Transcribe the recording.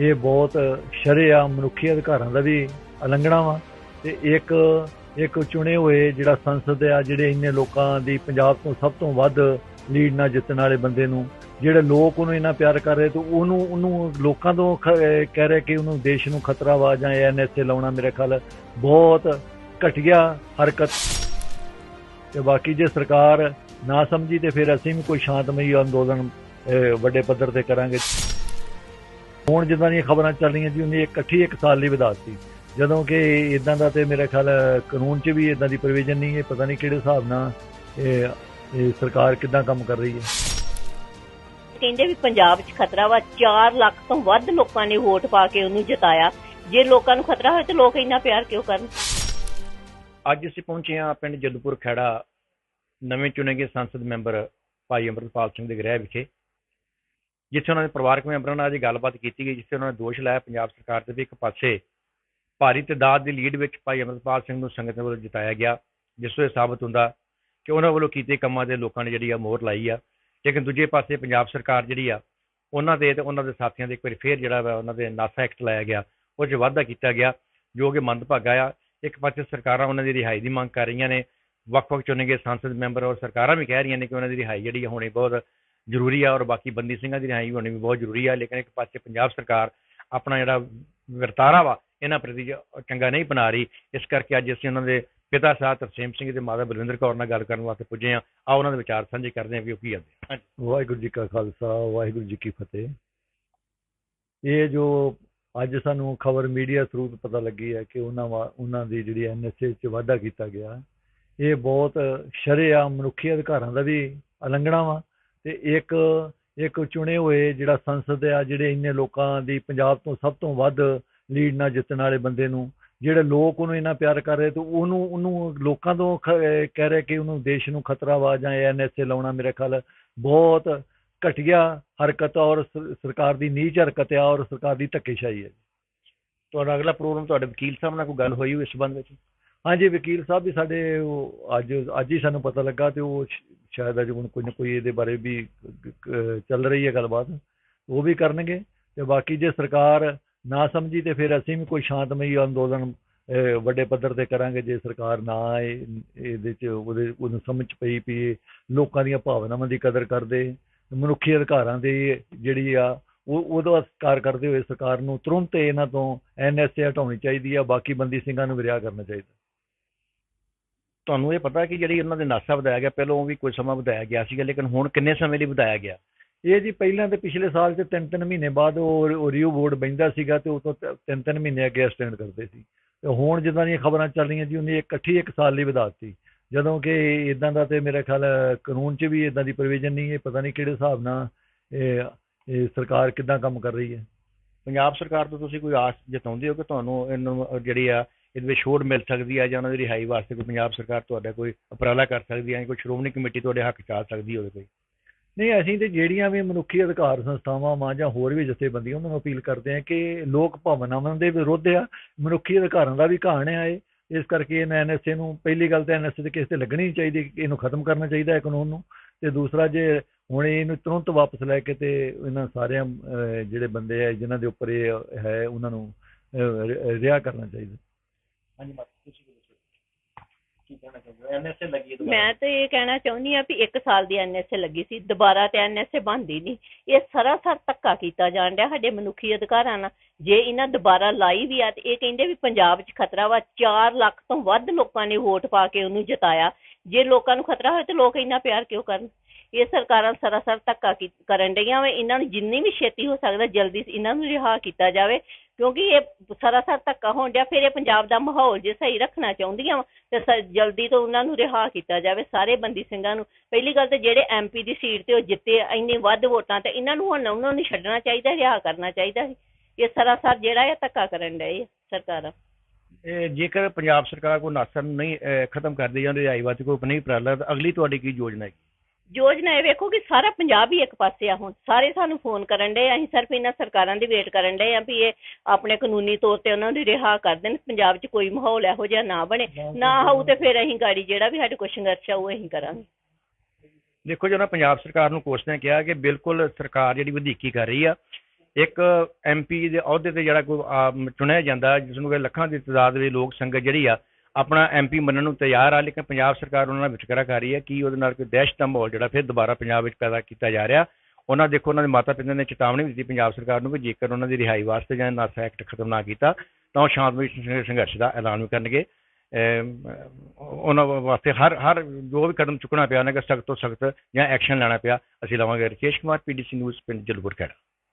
ਇਹ ਬਹੁਤ ਸ਼ਰੇਆਮ ਮਨੁੱਖੀ ਅਧਿਕਾਰਾਂ ਦਾ ਵੀ ਉਲੰਘਣਾ ਵਾ। ਤੇ ਇੱਕ ਇੱਕ ਚੁਣੇ ਹੋਏ ਜਿਹੜਾ ਸੰਸਦ ਆ, ਜਿਹੜੇ ਇੰਨੇ ਲੋਕਾਂ ਦੀ ਪੰਜਾਬ ਤੋਂ ਸਭ ਤੋਂ ਵੱਧ ਲੀਡ ਨਾਲ ਜਿੱਤਣ ਵਾਲੇ ਬੰਦੇ ਨੂੰ, ਜਿਹੜੇ ਲੋਕ ਉਹਨੂੰ ਇੰਨਾ ਪਿਆਰ ਕਰ ਰਹੇ, ਤੇ ਉਹਨੂੰ ਉਹਨੂੰ ਲੋਕਾਂ ਤੋਂ ਕਹਿ ਰਹੇ ਕਿ ਉਹਨੂੰ ਦੇਸ਼ ਨੂੰ ਖਤਰਾ ਵਾ, ਜਾਂ ਐਨਐਸਏ ਲਾਉਣਾ ਮੇਰੇ ਖਿਆਲ ਬਹੁਤ ਘਟੀਆ ਹਰਕਤ। ਤੇ ਬਾਕੀ ਜੇ ਸਰਕਾਰ ਨਾ ਸਮਝੀ, ਤੇ ਫਿਰ ਅਸੀਂ ਵੀ ਕੋਈ ਸ਼ਾਂਤਮਈ ਅੰਦੋਲਨ ਵੱਡੇ ਪੱਧਰ ਤੇ ਕਰਾਂਗੇ। ਹੁਣ ਜਿੱਦਾਂ ਦੀਆਂ ਖਬਰਾਂ ਚੱਲ ਰਹੀਆਂ ਜੀ ਉਹਨੇ ਇਕੱਠੀ ਇੱਕ ਸਾਲ ਲਈ ਵਧਾਤੀ ਜਦੋਂ ਕਿ ਇਦਾਂ ਦਾ ਤੇ ਮੇਰੇ ਖਿਆਲ ਕਾਨੂੰਨ 'ਚ ਵੀ ਇਦਾਂ ਦੀ ਪ੍ਰੋਵੀਜ਼ਨ ਨਹੀਂ ਹੈ ਪਤਾ ਨਹੀਂ ਕਿਹੜੇ ਹਿਸਾਬ ਨਾਲ ਇਹ ਇਹ ਸਰਕਾਰ ਕਿੱਦਾਂ ਕੰਮ ਕਰ ਰਹੀ ਹੈ। ਕਹਿੰਦੇ ਵੀ ਪੰਜਾਬ 'ਚ ਖਤਰਾ ਵਾ 4 ਲੱਖ ਤੋਂ ਵੱਧ ਲੋਕਾਂ ਨੇ ਵੋਟ ਪਾ ਕੇ ਉਹਨੂੰ ਜਿਤਾਇਆ। ਜੇ ਲੋਕਾਂ ਨੂੰ ਖਤਰਾ ਹੋਵੇ ਤਾਂ ਲੋਕ ਇੰਨਾ ਪਿਆਰ ਕਿਉਂ ਕਰਨ? ਅੱਜ ਅਸੀਂ ਪਹੁੰਚੇ ਹਾਂ ਪਿੰਡ ਜਦੂਪੁਰ ਖੇੜਾ ਨਵੇਂ ਚੁਣੇ ਗਏ ਸੰਸਦ ਮੈਂਬਰ ਭਾਈ ਅਮਰਪਾਲ ਸਿੰਘ ਦੇ ਗ੍ਰਹਿ ਵਿਖੇ। ਜਿੱਥੇ ਉਹਨਾਂ ਦੇ ਪਰਿਵਾਰਕ ਮੈਂਬਰਾਂ ਨਾਲ ਅੱਜ ਗੱਲਬਾਤ ਕੀਤੀ ਗਈ, ਜਿੱਥੇ ਉਹਨਾਂ ਨੇ ਦੋਸ਼ ਲਾਇਆ ਪੰਜਾਬ ਸਰਕਾਰ ਤੇ ਵੀ ਇੱਕ ਪਾਸੇ ਭਾਰੀ ਤਦਾਦ ਦੀ ਲੀਡ ਵਿੱਚ ਭਾਈ ਅਮਰਪਾਲ ਸਿੰਘ ਨੂੰ ਸੰਗਤ ਵੱਲੋਂ ਜਿਤਾਇਆ ਗਿਆ, ਜਿਸ ਤੋਂ ਇਹ ਸਾਬਤ ਹੁੰਦਾ ਕਿ ਉਹਨਾਂ ਵੱਲੋਂ ਕੀਤੇ ਕੰਮਾਂ ਦੇ ਲੋਕਾਂ ਨੇ ਜਿਹੜੀ ਆ ਮੋਹਰ ਲਾਈ ਆ। ਲੇਕਿਨ ਦੂਜੇ ਪਾਸੇ ਪੰਜਾਬ ਸਰਕਾਰ ਜਿਹੜੀ ਆ, ਉਹਨਾਂ ਦੇ ਤੇ ਉਹਨਾਂ ਦੇ ਸਾਥੀਆਂ ਦੇ ਇੱਕ ਵਾਰੀ ਫੇਰ ਜਿਹੜਾ ਵਾ ਉਹਨਾਂ ਦੇ ਨਾਸਾ ਐਕਟ ਲਾਇਆ ਗਿਆ, ਉਹ 'ਚ ਵਾਅਦਾ ਕੀਤਾ ਗਿਆ, ਜੋ ਕਿ ਮੰਦਭਾਗਾ ਆ। ਇੱਕ ਪਾਸੇ ਸਰਕਾਰਾਂ ਉਹਨਾਂ ਦੀ ਰਿਹਾਈ ਦੀ ਮੰਗ ਕਰ ਰਹੀਆਂ ਨੇ, ਵੱਖ-ਵੱਖ ਚੁਣੇ ਗਏ ਸੰਸਦ ਮੈਂਬਰ ਔਰ ਸਰਕਾਰਾਂ ਵੀ ਕਹਿ ਰਹੀਆਂ ਨੇ ਕਿ ਉਹਨਾਂ ਦੀ ਰਿਹਾਈ ਜਿਹੜੀ ਆ ਹੋਣੀ ਬਹੁਤ ਜ਼ਰੂਰੀ ਆ ਔਰ ਬਾਕੀ ਬੰਦੀ ਸਿੰਘਾਂ ਦੀ ਰਿਹਾਈ ਹੋਣੀ ਵੀ ਬਹੁਤ ਜ਼ਰੂਰੀ ਆ, ਲੇਕਿਨ ਇੱਕ ਪਾਸੇ ਪੰਜਾਬ ਸਰਕਾਰ ਆਪਣਾ ਜਿਹੜਾ ਵਰਤਾਰਾ ਵਾ, ਇਹਨਾਂ ਪ੍ਰਤੀ ਚੰਗਾ ਨਹੀਂ ਬਣਾ ਰਹੀ, ਇਸ ਕਰਕੇ ਅੱਜ ਅਸੀਂ ਉਹਨਾਂ ਦੇ ਪਿਤਾ ਸਾਹਿਬ ਤਰਸੇਮ ਸਿੰਘ ਤੇ ਮਾਤਾ ਬਲਵਿੰਦਰ ਕੌਰ ਨਾਲ ਗੱਲ ਕਰਨ ਵਾਸਤੇ ਪੁੱਜੇ ਆ ਆ ਉਹਨਾਂ ਦੇ ਵਿਚਾਰ ਸਾਂਝੇ ਕਰਦੇ ਆ ਵੀ ਉਹ ਕੀ ਆਂਦੇ ਵਾਹਿਗੁਰੂ ਜੀ ਕਾ ਖਾਲਸਾ, ਵਾਹਿਗੁਰੂ ਜੀ ਕੀ ਫਤਿਹ। ਇਹ ਜੋ ਅੱਜ ਸਾਨੂੰ ਖਬਰ ਮੀਡੀਆ ਥਰੂ ਪਤਾ ਲੱਗੀ ਹੈ ਕਿ ਉਹਨਾਂ ਵਾ- ਉਹਨਾਂ ਦੀ ਜਿਹੜੀ ਐਨਐਸਏ ਚ ਵਾਧਾ ਕੀਤਾ ਗਿਆ, ਇਹ ਬਹੁਤ ਸ਼ਰੇਆਮ ਮਨੁੱਖੀ ਅਧਿਕਾਰਾਂ ਦਾ ਵੀ ਉਲੰਘਣਾ ਵਾ। ਤੇ ਇੱਕ ਇੱਕ ਚੁਣੇ ਹੋਏ ਜਿਹੜਾ ਸੰਸਦ ਆ ਜਿਹੜੇ ਇੰਨੇ ਲੋਕਾਂ ਦੀ ਪੰਜਾਬ ਤੋਂ ਸਭ ਤੋਂ ਵੱਧ ਲੀਡ ਨਾਲ ਜਿੱਤਣ ਵਾਲੇ ਬੰਦੇ ਨੂੰ ਜਿਹੜੇ ਲੋਕ ਉਹਨੂੰ ਇੰਨਾ ਪਿਆਰ ਕਰ ਰਹੇ ਤੇ ਉਹਨੂੰ ਉਹਨੂੰ ਲੋਕਾਂ ਤੋਂ ਕਹਿ ਰਹੇ ਕਿ ਉਹਨੂੰ ਦੇਸ਼ ਨੂੰ ਖਤਰਾ ਵਾ ਜਾਂ ਐਨਐਸਏ ਲਾਉਣਾ ਮੇਰੇ ਖਿਆਲ ਬਹੁਤ ਘਟੀਆ ਹਰਕਤ ਔਰ ਸਰਕਾਰ ਦੀ ਨੀਚ ਹਰਕਤ ਆ ਔਰ ਸਰਕਾਰ ਦੀ ਧੱਕੇਸ਼ਾਹੀ ਹੈ ਤੁਹਾਡਾ ਅਗਲਾ ਪ੍ਰੋਗਰਾਮ ਤੁਹਾਡੇ ਵਕੀਲ ਸਾਹਿਬ ਨਾਲ ਕੋਈ ਗੱਲ ਹੋਈ ਇਸ ਸੰਬੰਧ ਵਿੱਚ? ਹਾਂਜੀ ਵਕੀਲ ਸਾਹਿਬ ਵੀ ਸਾਡੇ ਅੱਜ ਅੱਜ ਹੀ ਸਾਨੂੰ ਪਤਾ ਲੱਗਾ ਤੇ ਉਹ ਸ਼ਾਇਦ ਅੱਜ ਹੁਣ ਕੋਈ ਨਾ ਕੋਈ ਇਹਦੇ ਬਾਰੇ ਵੀ ਚੱਲ ਰਹੀ ਹੈ ਗੱਲਬਾਤ, ਉਹ ਵੀ ਕਰਨਗੇ। ਤੇ ਬਾਕੀ ਜੇ ਸਰਕਾਰ ਨਾ ਸਮਝੀ ਤੇ ਫਿਰ ਅਸੀਂ ਵੀ ਕੋਈ ਸ਼ਾਂਤਮਈ ਅੰਦੋਲਨ ਵੱਡੇ ਪੱਧਰ ਤੇ ਕਰਾਂਗੇ, ਜੇ ਸਰਕਾਰ ਨਾ ਇਹ- ਇਹਦੇ ਚ ਉਹਦੇ, ਉਹਨੂੰ ਸਮਝ ਪਈ ਵੀ ਲੋਕਾਂ ਦੀਆਂ ਭਾਵਨਾਵਾਂ ਦੀ ਕਦਰ ਕਰਦੇ, ਮਨੁੱਖੀ ਅਧਿਕਾਰਾਂ ਦੀ ਜਿਹੜੀ ਆ, ਉਹ, ਉਹਦਾ ਸਤਿਕਾਰ ਕਰਦੇ ਹੋਏ ਸਰਕਾਰ ਨੂੰ ਤੁਰੰਤ ਇਹਨਾਂ ਤੋਂ ਐਨਐਸਏ ਹਟਾਉਣੀ ਚਾਹੀਦੀ ਆ, ਬਾਕੀ ਬੰਦੀ ਸਿੰਘਾਂ ਨੂੰ ਵੀ ਰਿਹਾ ਕਰਨਾ ਚਾਹੀਦਾ। ਤੁਹਾਨੂੰ ਇਹ ਪਤਾ ਕਿ ਜਿਹੜੀ ਉਹਨਾਂ ਦੇ ਨਾਸਾ ਵਧਾਇਆ ਗਿਆ, ਪਹਿਲਾਂ ਵੀ ਕੋਈ ਸਮਾਂ ਵਧਾਇਆ ਗਿਆ ਸੀਗਾ, ਲੇਕਿਨ ਹੁਣ ਕਿੰਨੇ ਸਮੇਂ ਲਈ ਵਧਾਇਆ ਗਿਆ? ਇਹ ਜੀ ਪਹਿਲਾਂ ਤੇ ਪਿਛਲੇ ਸਾਲ ਚ ਤਿੰਨ ਤਿੰਨ ਮਹੀਨੇ ਬਾਅਦ ਉਹ ਰਿਵਿਊ ਬੋਰਡ ਬੈਂਦਾ ਸੀਗਾ ਤੇ ਉਹ ਤੋਂ ਤਿੰਨ ਤਿੰਨ ਮਹੀਨੇ ਅੱਗੇ ਸਟੈਂਡ ਕਰਦੇ ਸੀ। ਤੇ ਹੁਣ ਜਿੱਦਾਂ ਦੀਆਂ ਖਬਰਾਂ ਚੱਲ ਰਹੀਆਂ ਜੀ, ਉਹਨੇ ਇਕੱਠੀ ਇੱਕ ਸਾਲ ਲਈ ਵਧਾ ਦਿੱਤੀ। ਜਦੋਂ ਕਿ ਇਦਾਂ ਦਾ ਤੇ ਮੇਰੇ ਖਿਆਲ ਕਾਨੂੰਨ 'ਚ ਵੀ ਇਦਾਂ ਦੀ ਪ੍ਰੋਵੀਜ਼ਨ ਨਹੀਂ ਹੈ ਪਤਾ ਨਹੀਂ ਕਿਹੜੇ ਹਿਸਾਬ ਨਾਲ ਇਹ ਇਹ ਸਰਕਾਰ ਕਿੱਦਾਂ ਕੰਮ ਕਰ ਰਹੀ ਹੈ। ਪੰਜਾਬ ਸਰਕਾਰ ਤੋਂ ਤੁਸੀਂ ਕੋਈ ਆਸ ਜਤਾਉਂਦੇ ਹੋ ਕਿ ਤੁਹਾਨੂੰ ਇਹਨੂੰ ਜਿਹੜੀ ਆ ਇਹਦੇ ਵਿੱਚ ਛੋਟ ਮਿਲ ਸਕਦੀ ਹੈ ਜਾਂ ਉਹਨਾਂ ਦੀ ਰਿਹਾਈ ਵਾਸਤੇ ਕੋਈ ਪੰਜਾਬ ਸਰਕਾਰ ਤੁਹਾਡਾ ਕੋਈ ਉਪਰਾਲਾ ਕਰ ਸਕਦੀ ਹੈ ਕੋਈ ਸ਼੍ਰੋਮਣੀ ਕਮੇਟੀ ਤੁਹਾਡੇ ਹੱਕ ਚ ਆ ਸਕਦੀ ਹੋਵੇ ਕੋਈ। ਨਹੀਂ, ਅਸੀਂ ਤੇ ਜਿਹੜੀਆਂ ਵੀ ਮਨੁੱਖੀ ਅਧਿਕਾਰ ਸੰਸਥਾਵਾਂ ਵਾਂ ਜਾਂ ਹੋਰ ਵੀ ਜਥੇਬੰਦੀਆਂ, ਉਹਨਾਂ ਨੂੰ ਅਪੀਲ ਕਰਦੇ ਆ ਕਿ ਲੋਕ ਭਾਵਨਾਵਾਂ ਦੇ ਵਿਰੁੱਧ ਆ, ਮਨੁੱਖੀ ਅਧਿਕਾਰਾਂ ਦਾ ਵੀ ਘਾਣ ਆ ਇਹ। ਇਸ ਕਰਕੇ ਇਹਨਾਂ ਐਨਐਸਏ ਨੂੰ, ਪਹਿਲੀ ਗੱਲ ਤਾਂ ਐਨਐਸਏ ਦੇ ਕੇਸ ਤੇ ਲੱਗਣੀ ਨਹੀਂ ਚਾਹੀਦੀ ਇਹਨੂੰ ਖਤਮ ਕਰਨਾ ਚਾਹੀਦਾ ਹੈ ਕਾਨੂੰਨ ਨੂੰ। ਤੇ ਦੂਸਰਾ ਜੇ ਹੁਣ ਇਹਨੂੰ ਤੁਰੰਤ ਵਾਪਸ ਲੈ ਕੇ ਤੇ ਇਹਨਾਂ ਸਾਰਿਆਂ ਜਿਹੜੇ ਬੰਦੇ ਆ, ਜਿਨ੍ਹਾਂ ਦੇ ਉੱਪਰ ਇਹ ਹੈ, ਉਹਨਾਂ ਨੂੰ ਰਿਹਾ ਕਰਨਾ ਚਾਹੀਦਾ। ਹਾਂਜੀ ਮਾਤਾ ਤੁਸੀਂ ਕੀ ਕਹਿਣਾ ਚਾਹੁੰਦੇ ਹੋ? ਐਨਐਸਏ ਲੱਗੀ ਮੈਂ ਤਾਂ ਇਹ ਕਹਿਣਾ ਚਾਹੁੰਦੀ ਆ ਵੀ 1 ਸਾਲ ਦੀ ਐਨਐਸਏ ਲੱਗੀ ਸੀ, ਦੁਬਾਰਾ ਤੇ ਐਨਐਸਏ ਬਣਦੀ ਨਹੀਂ। ਇਹ ਸਰਾਸਰ ਧੱਕਾ ਕੀਤਾ ਜਾਣ ਡਿਆ ਸਾਡੇ ਮਨੁੱਖੀ ਅਧਿਕਾਰਾਂ ਨਾਲ। ਜੇ ਇਹਨਾਂ ਦੁਬਾਰਾ ਲਾਈ ਵੀ ਆ ਤੇ ਇਹ ਕਹਿੰਦੇ ਵੀ ਪੰਜਾਬ 'ਚ ਖਤਰਾ ਵਾ 4 ਲੱਖ ਤੋਂ ਵੱਧ ਲੋਕਾਂ ਨੇ ਵੋਟ ਪਾ ਕੇ ਉਹਨੂੰ ਜਿਤਾਇਆ। ਜੇ ਲੋਕਾਂ ਨੂੰ ਖਤਰਾ ਹੋਵੇ ਤੇ ਲੋਕ ਇੰਨਾ ਪਿਆਰ ਕਿਉਂ ਕਰਨ? ਇਹ ਸਰਕਾਰਾਂ ਸਰਾਸਰ ਧੱਕਾ ਕੀ- ਕਰਨ ਡਈਆਂ ਵੇ ਇਹਨਾਂ ਨੂੰ ਜਿੰਨੀ ਵੀ ਛੇਤੀ ਹੋ ਸਕਦਾ ਜਲਦੀ ਇਹਨਾਂ ਨੂੰ ਰਿਹਾ ਕੀਤਾ ਜਾਵੇ ਕਿਉਂਕਿ ਇਹ ਸਰਾਸਰ ਧੱਕਾ ਹੋਣ ਡਿਆ ਫਿਰ ਇਹ ਪੰਜਾਬ ਦਾ ਮਾਹੌਲ ਜੇ ਸਹੀ ਰੱਖਣਾ ਚਾਹੁੰਦੀਆਂ ਵਾਂ ਤੇ ਸ- ਜਲਦੀ ਤੋਂ ਉਹਨਾਂ ਨੂੰ ਰਿਹਾ ਕੀਤਾ ਜਾਵੇ ਸਾਰੇ ਬੰਦੀ ਸਿੰਘਾਂ ਨੂੰ। ਪਹਿਲੀ ਗੱਲ ਤੇ ਜਿਹੜੇ ਐਮਪੀ ਦੀ ਸੀਟ ਤੇ ਉਹ ਜਿੱਤੇ ਆ, ਇੰਨੇ ਵੱਧ ਵੋਟਾਂ ਤੇ ਇਹਨਾਂ ਨੂੰ ਹੁਣ ਉਹਨਾਂ ਨੂੰ ਛੱਡਣਾ ਚਾਹੀਦਾ ਰਿਹਾ ਕਰਨਾ ਚਾਹੀਦਾ ਸੀ। ਇਹ ਸਰਾਸਰ ਜਿਹੜਾ ਇਹ ਧੱਕਾ ਕਰਨ ਡਏ ਆ ਸਰਕਾਰਾਂ। ਇਹ ਜੇਕਰ ਪੰਜਾਬ ਸਰਕਾਰ ਕੋਈ ਨਾਸਾ ਨੂੰ ਨਹੀਂ ਅਹ, ਖਤਮ ਕਰਦੀ ਜਾਂ ਰਿਹਾਈ ਵਾਸਤੇ ਕੋਈ ਨਹੀਂ ਉਪਰਾਲਾ ਤਾਂ ਅਗਲੀ ਤੁਹਾਡੀ ਕੀ ਯੋਜਨਾ ਹੈ? ਯੋਜਨਾ ਇਹ ਵੇਖੋ ਕਿ ਸਾਰਾ ਪੰਜਾਬ ਹੀ ਇੱਕ ਪਾਸੇ ਆ ਹੁਣ ਸਾਰੇ ਸਾਨੂੰ ਫੋਨ ਕਰਨ ਡਏ ਆ, ਅਸੀਂ ਸਿਰਫ ਇਹਨਾਂ ਸਰਕਾਰਾਂ ਦੀ ਵੇਟ ਕਰਨ ਡਏ ਆ ਵੀ ਇਹ ਆਪਣੇ ਕਾਨੂੰਨੀ ਤੌਰ ਤੇ ਉਹਨਾਂ ਨੂੰ ਰਿਹਾ ਕਰ ਦੇਣ ਪੰਜਾਬ 'ਚ ਕੋਈ ਮਾਹੌਲ ਇਹੋ ਜਿਹਾ ਨਾ ਬਣੇ ਨਾ ਹੋਊ ਤੇ ਫਿਰ ਅਸੀਂ ਗਾੜੀ ਜਿਹੜਾ ਵੀ ਸਾਡੇ ਕੋਲ ਸੰਘਰਸ਼ ਆ ਉਹ ਅਸੀਂ ਕਰਾਂਗੇ। ਦੇਖੋ ਜੀ ਉਹਨਾਂ ਪੰਜਾਬ ਸਰਕਾਰ ਨੂੰ ਕੋਸ਼ਿਸ਼ ਨੇ ਕਿਹਾ ਕਿ ਬਿਲਕੁਲ ਸਰਕਾਰ ਜਿਹੜੀ ਵਧੀਕੀ ਕਰ ਰਹੀ ਆ ਇੱਕ ਐਮਪੀ ਦੇ ਅਹੁਦੇ ਤੇ ਜਿਹੜਾ ਕੋਈ ਆ, ਮ, ਚੁਣਿਆ ਜਾਂਦਾ ਜਿਸ ਨੂੰ ਕਿ ਲੱਖਾਂ ਦੀ ਤਾਦਾਦ ਵਿੱਚ ਲੋਕ ਸੰਗਤ ਜਿਹੜੀ ਆ ਆਪਣਾ ਐਮਪੀ ਮੰਨਣ ਨੂੰ ਤਿਆਰ ਆ, ਲੇਕਿਨ ਪੰਜਾਬ ਸਰਕਾਰ ਉਹਨਾਂ ਨਾਲ ਵਿਤਕਰਾ ਕਰ ਰਹੀ ਹੈ ਕਿ ਉਹਦੇ ਨਾਲ ਕੋਈ ਦਹਿਸ਼ਤ ਦਾ ਮਾਹੌਲ ਜਿਹੜਾ ਫਿਰ ਦੁਬਾਰਾ ਪੰਜਾਬ ਵਿੱਚ ਪੈਦਾ ਕੀਤਾ ਜਾ ਰਿਹਾ। ਉਹਨਾਂ ਦੇਖੋ, ਉਹਨਾਂ ਦੇ ਮਾਤਾ ਪਿਤਾ ਨੇ ਚੇਤਾਵਨੀ ਵੀ ਦਿੱਤੀ ਪੰਜਾਬ ਸਰਕਾਰ ਨੂੰ ਕਿ ਜੇਕਰ ਉਹਨਾਂ ਦੀ ਰਿਹਾਈ ਵਾਸਤੇ ਜਾਂ ਨਾਸਾ ਐਕਟ ਖਤਮ ਨਾ ਕੀਤਾ, ਤਾਂ ਉਹ ਸ਼ਾਂਤਮਈ ਸੰਘਰਸ਼ ਦਾ ਐਲਾਨ ਵੀ ਕਰਨਗੇ। ਉਹਨਾਂ ਵਾਸਤੇ ਹਰ ਹਰ ਜੋ ਵੀ ਕਦਮ ਚੁੱਕਣਾ ਪਿਆ, ਉਹਨਾਂ ਦਾ ਸਖਤ ਤੋਂ ਸਖਤ ਜਾਂ ਐਕਸ਼ਨ ਲੈਣਾ ਪਿਆ, ਅਸੀਂ ਲਵਾਂਗੇ। ਰਕੇਸ਼ ਕੁਮਾਰ ਪੀਡੀਸੀ ਨਿਊਜ਼, ਪਿੰਡ ਜਲੂਪੁਰ ਖੇੜਾ